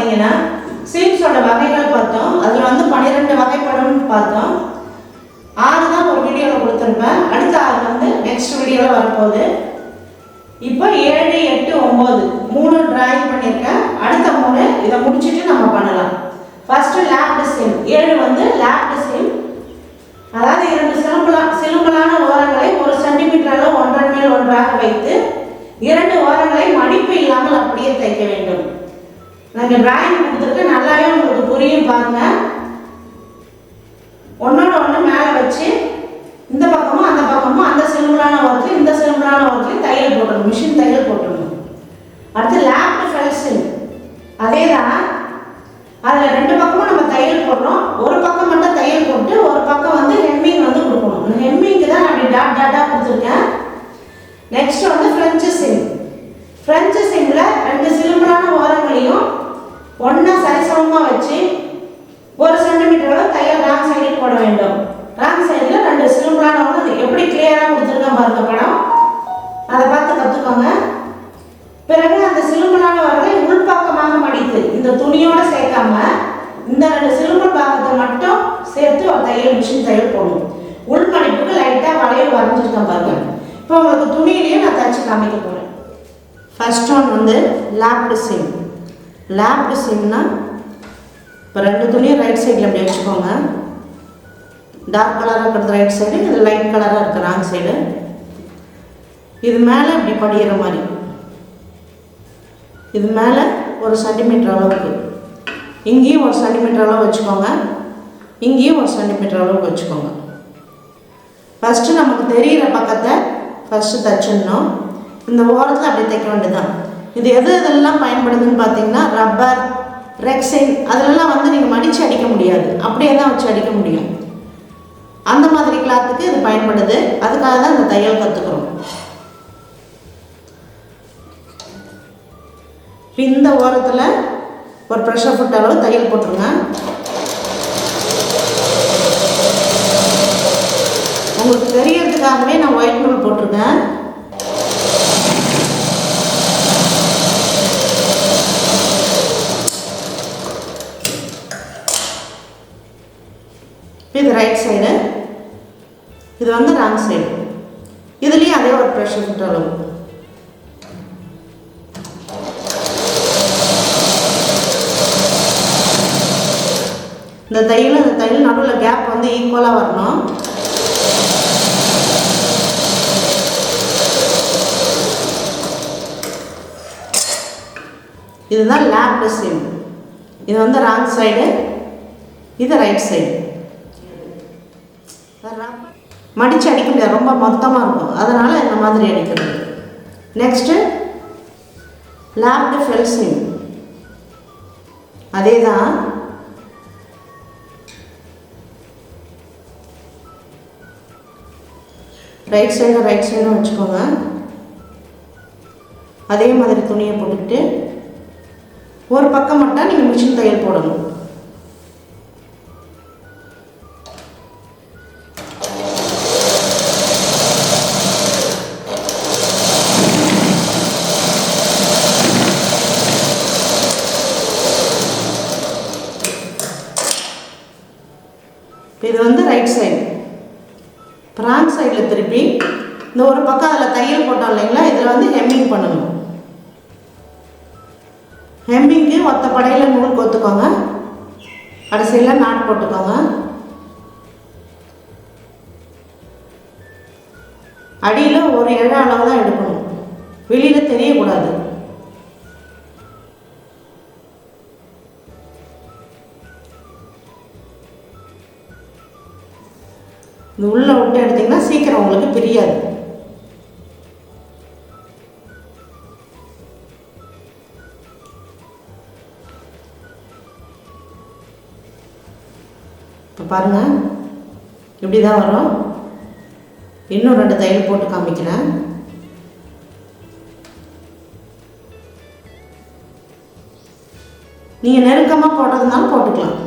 பார்த்தீங்கன்னா சீட்ஸோட வகைகள் பார்த்தோம். அதில் வந்து பன்னிரெண்டு வகைப்படும்னு பார்த்தோம். ஆறு தான் ஒரு வீடியோவில் கொடுத்துருப்பேன். அடுத்த ஆறு வந்து நெக்ஸ்ட் வீடியோவில் வரப்போகுது. இப்போ ஏழு எட்டு ஒம்பது மூணு டிராயிங் பண்ணியிருக்கேன். அடுத்த மூணு இதை முடிச்சுட்டு நம்ம பண்ணலாம். ஃபஸ்ட்டு லேப் டிசைன் ஏழு வந்து லேப் டிசைன் அதாவது இரண்டு சிலம்பலா சிலம்பலான ஓரங்களை ஒரு சென்டிமீட்டர் அளவு ஒன்றன் மேல் ஒன்றாக வைத்து இரண்டு ஓரங்களை மடிப்பு இல்லாமல் அப்படியே தைக்க வேண்டும். நாங்கள் டிராயிங் கொடுத்துருக்க நல்லாவே உங்களுக்கு புரியும் பாருங்க. ஒன்னோட ஒன்று மேலே வச்சு இந்த பக்கமும் அந்த பக்கமும் அந்த சிம்பிளான ஒர்க்கு இந்த சிலம்பலான ஓரத்துலையும் தையல் போட்டுடணும் மிஷின் தையல் போட்டுடணும் அடுத்து லேப்ட் ஃபெல்சிங் அதே தான் அதில் ரெண்டு பக்கமும் நம்ம தையல் போடுறோம் ஒரு பக்கம் மட்டும் தையல் போட்டு ஒரு பக்கம் வந்து ஹெம்மிங் வந்து கொடுக்கணும் இந்த ஹெம்மிங்க்கு தான் நான் அப்படி டாட் டாட்டாக கொடுத்துருக்கேன் நெக்ஸ்ட் வந்து ஃப்ரெஞ்சு சிம் ஃப்ரெஞ்சு சிம்மில் ரெண்டு சிலிம்பரான ஓரங்களையும் ஒன்றா சரிசமமாக வச்சு ஒரு சென்டிமீட்டர் அளவு தையல் ராங் சைடில் போட வேண்டும் ராங் சைடில் ரெண்டு சிலிம்பரான ஓரம் எப்படி கிளியராக கொடுத்துருக்கேன் பாருங்க படம் அதை பார்த்து கற்றுக்கோங்க பிறகு அந்த சிலும்பலான வரலை உள்பக்கமாக மடித்து இந்த துணியோட சேர்க்காம இந்த ரெண்டு சிலும்பல் பாகத்தை மட்டும் சேர்த்து ஒரு தையல் மிஷின் தையல் போடணும் உள் மடிப்புக்கு லைட்டாக வளையல் வரைஞ்சிருக்கேன் பாருங்க இப்போ உங்களுக்கு துணியிலேயே நான் தச்சு காமிக்க போகிறேன் ஃபர்ஸ்ட் ஒன் வந்து லேப்டு சிம் லேப்டு சிம்னா இப்போ ரெண்டு துணியும் ரைட் சைடில் அப்படி வச்சுக்கோங்க. டார்க் கலராக இருக்கிறது ரைட் சைடு இது லைட் கலராக இருக்குது ராங் சைடு இது மேலே இப்படி படிகிற மாதிரி. இது மேலே ஒரு சென்டிமீட்டர் அளவுக்கு. இங்கேயும் ஒரு சென்டிமீட்டர் அளவு வச்சுக்கோங்க. இங்கேயும் ஒரு சென்டிமீட்டர் அளவுக்கு வச்சுக்கோங்க. ஃபஸ்ட்டு நமக்கு தெரிகிற பக்கத்தை ஃபஸ்ட்டு தைச்சிடணும். இந்த ஓரத்தில் அப்படி தைக்க வேண்டியதான் இது எது எதெல்லாம் பயன்படுதுன்னு பார்த்தீங்கன்னா ரப்பர் ரெக்ஸைன் அதிலெல்லாம் வந்து நீங்கள் மடித்து அடிக்க முடியாது. அப்படியே தான் வச்சு அடிக்க முடியும். அந்த மாதிரி கிளாத்துக்கு இது பயன்படுது. அதுக்காக தான் இந்த தையல் கற்றுக்குறோம் இந்த ஓரத்தில் ஒரு ப்ரெஷர் ஃபுட் அளவு தையல் போட்டுருங்க. உங்களுக்கு தெரியறதுக்காகவே நான் ஒயிட் நூல் போட்டிருக்கேன். இது ரைட் சைடு இது வந்து ராங் சைடு இதுலேயும் அதே ஒரு ப்ரெஷர் ஃபுட் அளவு இந்த தையல் இந்த தையல் நடுவில் கேப் வந்து ஈக்குவலாக வரணும். இதுதான் லேப் டிசைன் இது வந்து ராங் சைடு இது ரைட் சைடு மடித்து அடிக்க முடியாது. ரொம்ப மொத்தமாக இருக்கும். அதனால் இந்த மாதிரி அடிக்கிறது. நெக்ஸ்ட்டு லேப்டு ஃபெல்சிங் அதே தான் ரைட் சைடும் ரைட் சைடும் வச்சுக்கோங்க. அதே மாதிரி துணியை போட்டுக்கிட்டு ஒரு பக்கம் மட்டும் நீங்கள் மிஷின் தையல் போடணும். இது வந்து ரைட் சைடு ராங் சைடில் திருப்பி இந்த ஒரு பக்கம் அதில் தையல் போட்டோம் இல்லைங்களா இதில் வந்து ஹெம்மிங் பண்ணணும். ஹெம்மிங்க்கு ஒத்த படையில் நூல் கொத்துக்கோங்க. கடைசியில் நாட் போட்டுக்கோங்க. அடியில் ஒரு இழ அளவு தான் எடுக்கணும். இந்த உள்ளே விட்டு எடுத்திங்கன்னா சீக்கிரம் உங்களுக்கு பிரியாது. இப்போ பாருங்கள் இப்படி தான் வரும். இன்னும் ரெண்டு தையல் போட்டு காமிக்கிறேன். நீங்கள் நெருக்கமாக போட்டதுனாலும் போட்டுக்கலாம்.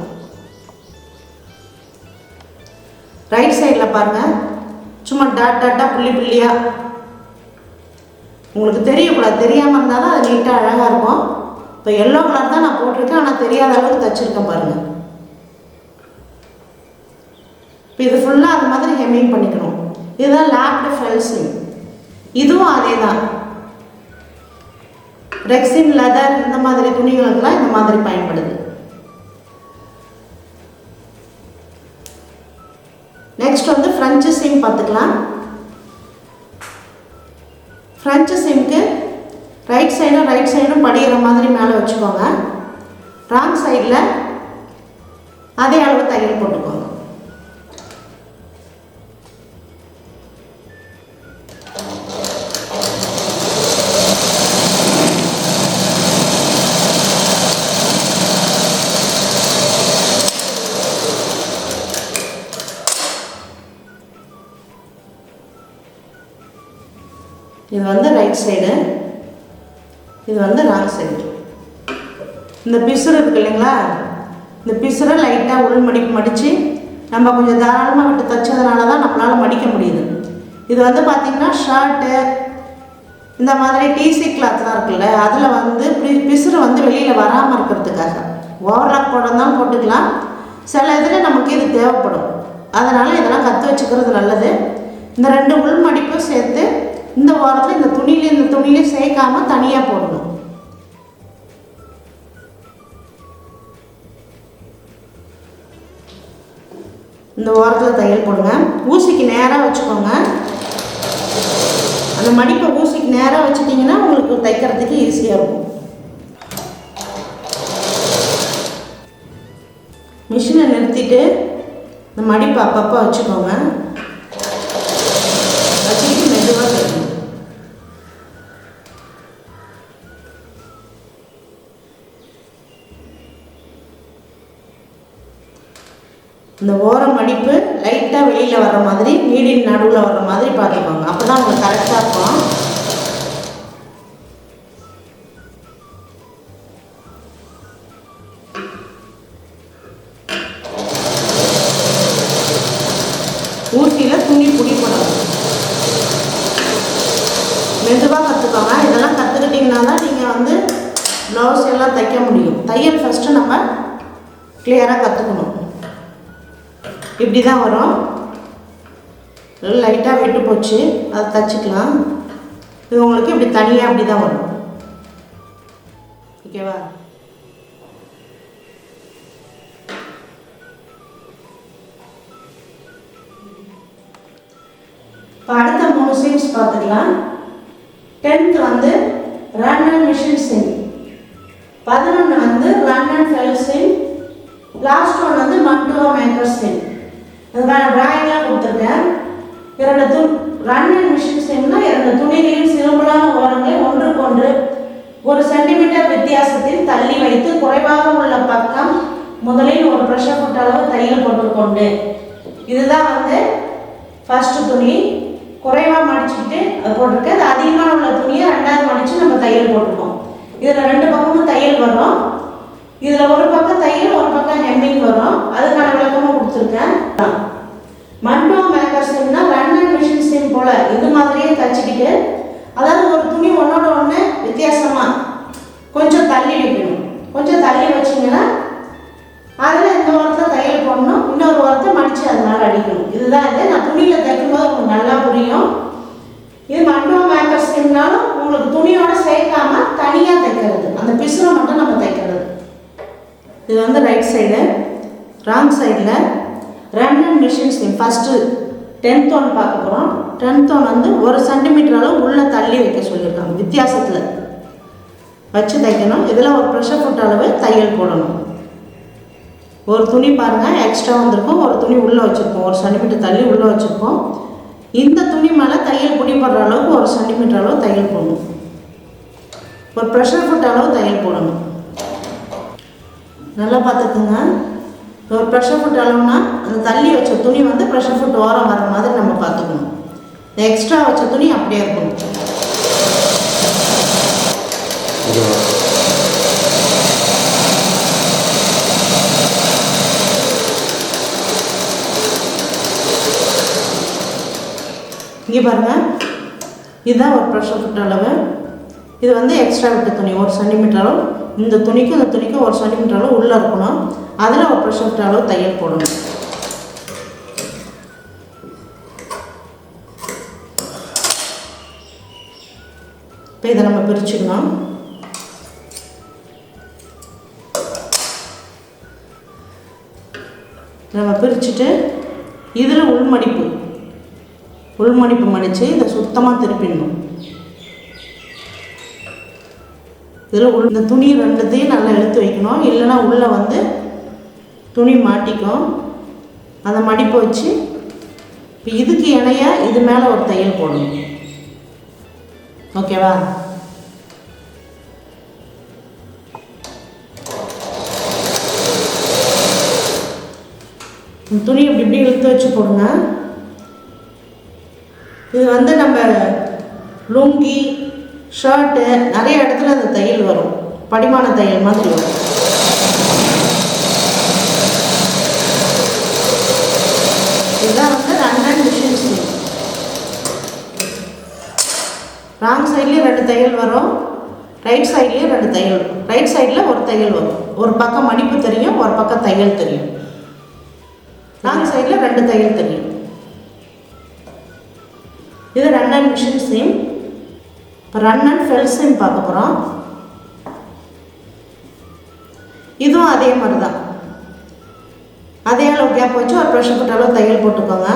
ரைட் சைடில் பாருங்கள் சும்மா டாட் டாட்டாக புள்ளி புள்ளியாக உங்களுக்கு தெரியக்கூடாது. தெரியாமல் இருந்தால் தான் அது நீட்டாக அழகாக இருக்கும். இப்போ எல்லோ கலர் தான் நான் போட்டிருக்கேன். ஆனால் தெரியாத அளவுக்கு தைச்சிருக்கேன் பாருங்கள் இப்போ இது ஃபுல்லாக அது மாதிரி ஹெம்மிங் பண்ணிக்கணும். இதுதான் லேப்டு ஃபெல்சிங் இதுவும் அதே தான் ரெக்ஸின் லெதர் இந்த மாதிரி துணிகளுக்கெல்லாம் இந்த மாதிரி பயன்படுது. ஃப்ரெஞ்சு பார்த்துக்கலாம். ஃப்ரெஞ்ச் சீம்க்கு ரைட் சைடும் ரைட் சைடும் படிக்கிற மாதிரி மேலே வச்சுக்கோங்க. ராங் சைடில் அதே அளவு தையல் போட்டுக்கோங்க. ரைட் சைடு இது வந்து ராங் சைடு இந்த பிசுறு இருக்கு இல்லைங்களா? இந்த பிசுரை லைட்டாக உள் மடிப்பு மடித்து நம்ம கொஞ்சம் தாராளமாக விட்டு தைச்சதுனால தான் நம்மளால் மடிக்க முடியுது. இது வந்து பார்த்திங்கன்னா ஷர்ட்டு இந்த மாதிரி டிசி கிளாத்லாம் இருக்குல்ல அதில் வந்து பிசுறு வந்து வெளியில் வராமல் இருக்கிறதுக்காக. ஓவர்லாக் போடுறதுனாலும் போட்டுக்கலாம். சில இதில் நமக்கு இது தேவைப்படும். அதனால் இதெல்லாம் கற்று வச்சுக்கிறது நல்லது. இந்த ரெண்டு உள் மடிப்பும் சேர்த்து இந்த ஓரத்தில் இந்த துணியில இந்த துணியில சேர்க்காம தனியாக போடணும். இந்த ஓரத்தில் தையல் போடுங்க. ஊசிக்கு நேராக வச்சுக்கோங்க. அந்த மடிப்பை ஊசிக்கு நேராக வச்சுட்டிங்கன்னா உங்களுக்கு தைக்கிறதுக்கு ஈஸியாக இருக்கும். மிஷினை நிறுத்திட்டு இந்த மடிப்பை அப்பப்போ வச்சுக்கோங்க. வச்சுக்கிட்டு மெதுவாக தைக்கணும் இந்த ஓரம் மடிப்பு லைட்டாக வெளியில் வர்ற மாதிரி நீடின் நடுவில் வர்ற மாதிரி பார்த்துக்கோங்க அப்போ தான் உங்களுக்கு கரெக்டாக இருக்கும். ஊசியில் துணி பிடிப்படணும் மெதுவாக கற்றுக்கோங்க இதெல்லாம் கற்றுக்கிட்டிங்கன்னா தான் நீங்கள் வந்து ப்ளவுஸ் எல்லாம் தைக்க முடியும். தையல் ஃபஸ்ட்டு நம்ம கிளியராக கற்றுக்கணும் இப்படி தான் வரும் லைட்டாக விட்டு போச்சு. அதை தச்சுக்கலாம். இது உங்களுக்கு இப்படி தனியாக அப்படி தான் வரும் ஓகேவா இப்போ அடுத்த மூணு சீன்ஸ் பார்த்துக்கலாம். டென்த் வந்து ரன் அண்ட் மிஷின் சிங் பதினொன்று வந்து ரன் அண்ட் ஃபெல் சிங் லாஸ்ட் ஒன் வந்து மண்டுவா மேக்கர் சிங் அதுக்கான டிராயிங்லாம் கொடுத்துருக்கேன். இரண்டு து ரன்னிங் மிஷின் செய்யணும்னா இரண்டு துணிகளின் சிறுமலான ஓரங்களை ஒன்றுக்கொன்று ஒரு சென்டிமீட்டர் வித்தியாசத்தில் தள்ளி வைத்து குறைவாக உள்ள பக்கம் முதலில் ஒரு ப்ரெஷர் ஃபுட் அளவு தையல் போட்டுக்கொண்டு. இதுதான் வந்து ஃபர்ஸ்ட் துணி. குறைவாக மடிச்சுக்கிட்டு அது போட்டிருக்கு அது அதிகமான உள்ள துணியை ரெண்டாவது மடித்து நம்ம தையல் போட்டுருக்கோம் இதில் ரெண்டு பக்கமும் தையல் வரும். இதில் ஒரு பக்கம் தையல் ஒரு பக்கம் ஹெம்மிங் வரும். அதுக்கான விளக்கமும் கொடுத்துருக்கேன். மண்டோ மேக்கர் சிம்னா மிஷின் ஸ்டீம் போல். இது மாதிரியே தச்சுக்கிட்டு அதாவது ஒரு துணி ஒன்றோட ஒன்று வித்தியாசமாக கொஞ்சம் தள்ளி வைக்கணும். கொஞ்சம் தள்ளி வச்சிங்கன்னா அதில் இந்த ஓரத்தை தையல் போடணும். இன்னொரு ஓரத்தை மடித்து அதனால் அடிக்கணும். இதுதான் இது. நான் துணியில் தைக்கும்போது உங்களுக்கு நல்லா புரியும். இது மண்டோ மேக்கர் ஸ்கிம்னாலும் உங்களுக்கு துணியோட சேர்க்காம தனியாக தைக்கிறது. அந்த பிசுரை மட்டும் நம்ம தைக்கிறது. இது வந்து ரைட் சைடு ராங் சைடில் run and machine first tenth one பார்க்க போகிறோம் டென்த் ஒன் வந்து ஒரு சென்டிமீட்டர் அளவு உள்ளே தள்ளி வைக்க சொல்லியிருக்காங்க வித்தியாசத்தில். வச்சு தைக்கணும். இதில் ஒரு ப்ரெஷர் ஃபுட் அளவு தையல் போடணும். ஒரு துணி பாருங்கள் எக்ஸ்ட்ரா வந்திருக்கும். ஒரு துணி உள்ளே வச்சுருப்போம். ஒரு சென்டிமீட்டர் தள்ளி உள்ளே வச்சுருப்போம். இந்த துணி மேலே தையல் பிடிப்படுற அளவுக்கு ஒரு சென்டிமீட்டர் அளவு தையல் போடணும். ஒரு ப்ரெஷர் ஃபுட் அளவு தையல் போடணும். நல்லா பார்த்துக்குங்க. ஒரு ப்ரெஷர் ஃபுட் அளவுனா அந்த தள்ளி வச்ச துணி வந்து ப்ரெஷர் ஃபுட் ஓரம் வர மாதிரி நம்ம பார்த்துக்கணும். இந்த எக்ஸ்ட்ரா வச்ச துணி அப்படியே இருக்கணும். இங்கே பாருங்கள் இதுதான் ஒரு ப்ரெஷர் ஃபுட் அளவு. இது வந்து எக்ஸ்ட்ரா விட்ட துணி ஒரு சென்டிமீட்டர் அளவு. இந்த துணிக்கும் இந்த துணிக்கும் ஒரு சென்டிமீட்டர் அளவு உள்ளே இருக்கணும். அதில் ஒரு ப்ரெஷர் அளவு தையல் போடணும். இப்போ இதை நம்ம பிரிச்சுக்கலாம். நம்ம பிரிச்சுட்டு இதில் உள்மடிப்பு உள்மடிப்பு மடித்து இதை சுத்தமாக திருப்பிடணும். இதில் உள் இந்த துணி ரெண்டுத்தையும் நல்லா எடுத்து வைக்கணும். இல்லைன்னா உள்ளே வந்து துணி மாட்டிக்கும். அந்த மடிப்பு வச்சு இப்போ இதுக்கு இணையாக இது மேலே ஒரு தையல் போடணும். ஓகேவா? துணி இப்படி இப்படி இழுத்து வச்சு போடுங்க. இது வந்து நம்ம லுங்கி ஷர்ட்டு நிறைய இடத்துல அந்த தையல் வரும். படிமான தையல் மாதிரி வரும். இதுதான் வந்து ரன்டன் மிஷின் ஸ்டிச் ராங் சைட்லேயும் ரெண்டு தையல் வரும் ரைட் சைட்லேயும் ரெண்டு தையல் ரைட் சைடில் ஒரு தையல் வரும். ஒரு பக்கம் மடிப்பு தெரியும் ஒரு பக்கம் தையல் தெரியும். ராங் சைடில் ரெண்டு தையல் தெரியும். இது ரன் அண்ட் மிஷின் சீம் இப்போ ரன் அண்ட் ஃபெல் சீம் பார்க்க போகிறோம் இதுவும் அதே மாதிரி தான் அதே அளவு கேப் வச்சு ஒரு ப்ரெஷர் போட்ட அளவு தையல் போட்டுக்கோங்க.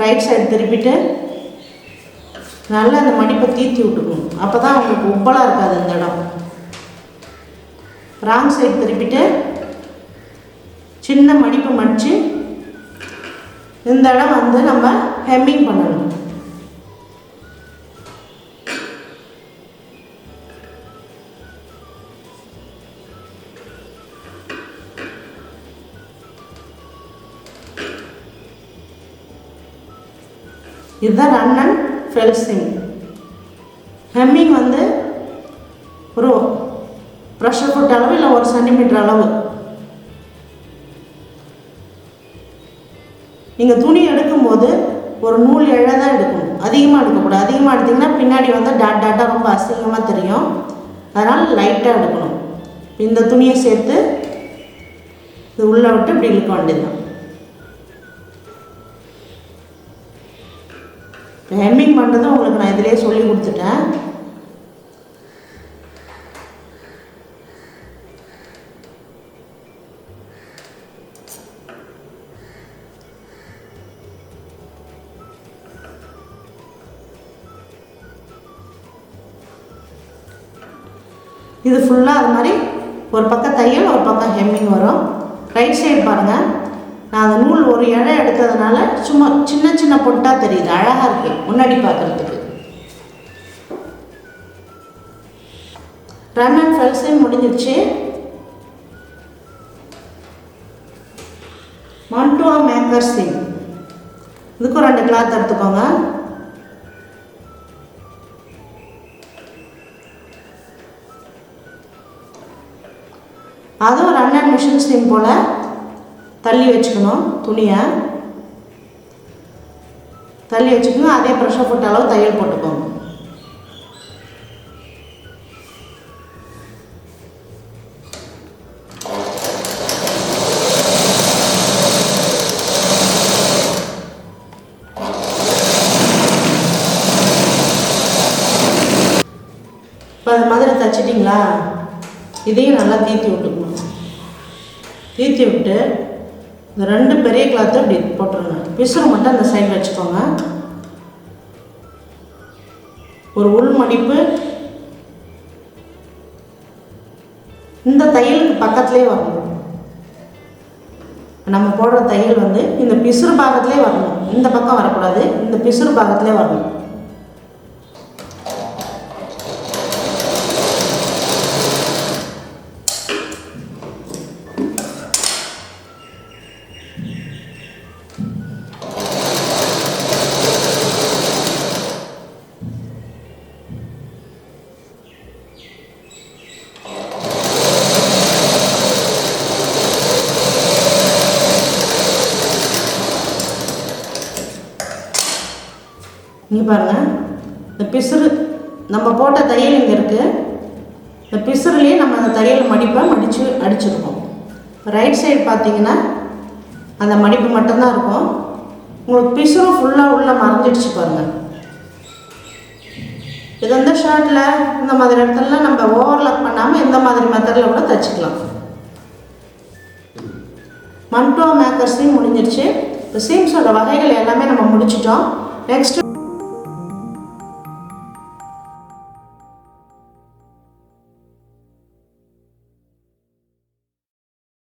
ரைட் சைடு திருப்பிட்டு நல்லா அந்த மடிப்பை தீர்த்தி விட்டுக்கணும். அப்போ தான் அவங்களுக்கு உப்பலாக இருக்காது இந்த இடம். ராங் சைடு திருப்பிட்டு சின்ன மடிப்பு மடித்து இந்த இடம் வந்து நம்ம ஹெம்மிங் பண்ணணும். இதுதான் ரன் அண்ட் ஃபெல்சிங் ஹெம்மிங் வந்து ஒரு ப்ரெஷர் ஃபுட் அளவு இல்லை ஒரு சென்டிமீட்டர் அளவு. நீங்கள் துணி எடுக்கும்போது ஒரு நூல் இழை தான் எடுக்கணும். அதிகமாக எடுக்கக்கூடாது. அதிகமாக எடுத்திங்கன்னா பின்னாடி வந்து டாட் டாட்டாக ரொம்ப அசிங்கமாக தெரியும். அதனால் லைட்டாக எடுக்கணும். இந்த துணியை சேர்த்து இது உள்ளே விட்டு இப்படி இழுக்க வேண்டியதுதான். ஹெம்மிங் பண்ணுறதும் உங்களுக்கு நான் இதிலே சொல்லி கொடுத்துட்டேன். இது ஃபுல்லாக அது மாதிரி ஒரு பக்கம் தையல் ஒரு பக்கம் ஹெம்மிங் வரும். ரைட் சைடு பாருங்கள் நான் அந்த நூல் ஒரு இழை எடுத்ததுனால சும்மா சின்ன சின்ன பொட்டாக தெரியுது. அழகாக இருக்குது முன்னாடி பார்க்குறதுக்கு. ரன் அண்ட் ஃபெல்ஸையும் முடிஞ்சிருச்சு. மண்ட்டுவா மேக்கர் சிங் இதுக்கும் ரெண்டு கிளாத் எடுத்துக்கோங்க. அதுவும் ரன் அண்ட் மிஷின் ஸ்டீம் போல் தள்ளி வச்சுக்கணும் துணியை. தள்ளி வச்சுக்கணும் அதே ப்ரெஷர் போட்ட அளவு தையல் போட்டுக்கோங்க. இப்போ அது மாதிரி தைச்சிட்டிங்களா? இதையும் நல்லா தீர்த்தி விட்டுக்கணும் தீர்த்தி விட்டு இந்த ரெண்டு பெரிய கிளாத்தை இப்படி போட்டுருங்க. விசிறு மட்டும் அந்த சைடில் வச்சுக்கோங்க. ஒரு உள் மடிப்பு. இந்த தையலுக்கு பக்கத்துலேயே வரணும். நம்ம போடுற தையல் வந்து இந்த பிசுறு பாகத்திலே வரணும். இந்த பக்கம் வரக்கூடாது. இந்த பிசுறு பாகத்திலே வரணும். பாருங்கள் இந்த பிசுறு நம்ம போட்ட தையல் இங்கே இருக்குது இந்த பிசுறுலேயே நம்ம அந்த தையல் மடிப்பை மடித்து அடிச்சிருக்கோம். ரைட் சைடு பார்த்தீங்கன்னா அந்த மடிப்பு மட்டும்தான் இருக்கும். உங்களுக்கு பிசுறும் ஃபுல்லாக உள்ளே மறைஞ்சிடுச்சு பாருங்கள் இது வந்து ஷர்ட்டில் இந்த மாதிரி இடத்துலலாம் நம்ம ஓவர்லாக் பண்ணாமல் இந்த மாதிரி மெத்தடில் கூட தைச்சிக்கலாம். மண்டோ மேக்கர்ஸையும் முடிஞ்சிருச்சு. இப்போ சீம்ஸோட வகைகள் எல்லாமே நம்ம முடிச்சிட்டோம். நெக்ஸ்ட்டு